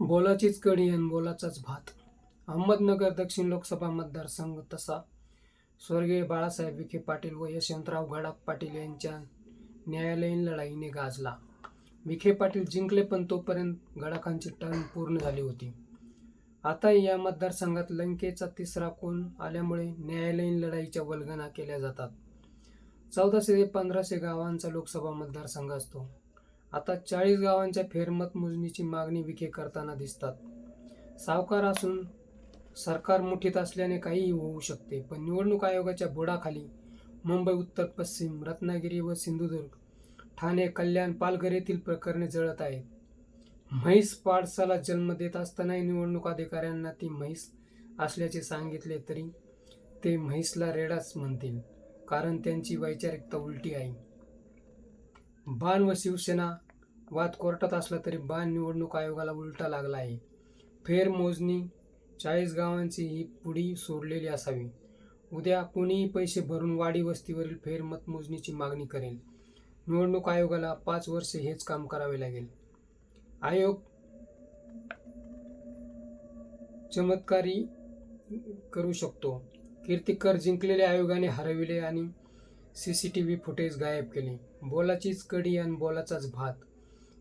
बोलाचीच कडी आणि बोलाचाच भात. अहमदनगर दक्षिण लोकसभा मतदारसंघ तसा. स्वर्गीय बाळासाहेब विखे पाटील व यशवंतराव गडाख पाटील यांच्या न्यायालयीन लढाईने गाजला. विखे पाटील जिंकले पण तोपर्यंत गडाखांची टर्न पूर्ण झाली होती. आता या मतदारसंघात लंकेचा तिसरा कोण आल्यामुळे न्यायालयीन लढाईच्या वल्गना केल्या जातात. चौदाशे ते पंधराशे गावांचा लोकसभा मतदारसंघ असतो. आता चाळीस गावांच्या फेरमत मोजणीची मागणी विखे करताना दिसतात. सावकार असून सरकार मुठीत असल्याने काहीही होऊ शकते पण निवडणूक आयोगाच्या बुडाखाली मुंबई उत्तर पश्चिम रत्नागिरी व सिंधुदुर्ग ठाणे कल्याण पालघर येथील प्रकरणे जळत आहेत. म्हैस पाडसाला जन्म देत असतानाही निवडणूक अधिकाऱ्यांना ती म्हैस असल्याचे सांगितले तरी ते म्हैसला रेडाच म्हणतील कारण त्यांची वैचारिकता उलटी आहे. बाण व शिवसेना वाद कोर्टात असला तरी बाण निवडणूक आयोगाला उलटा लागला आहे. फेरमोजणी चाळीस गावांची ही पुढी सोडलेली असावी. उद्या कोणीही पैसे भरून वाडी वस्तीवरील फेर मतमोजणीची मागणी करेल. निवडणूक आयोगाला पाच वर्षे हेच काम करावे लागेल. आयोग चमत्कारी करू शकतो. कीर्तिकर जिंकलेल्या आयोगाने हरविले आणि C C T V footage गायब केले. बोलाचीच कडी आणि बोलाचाच भात.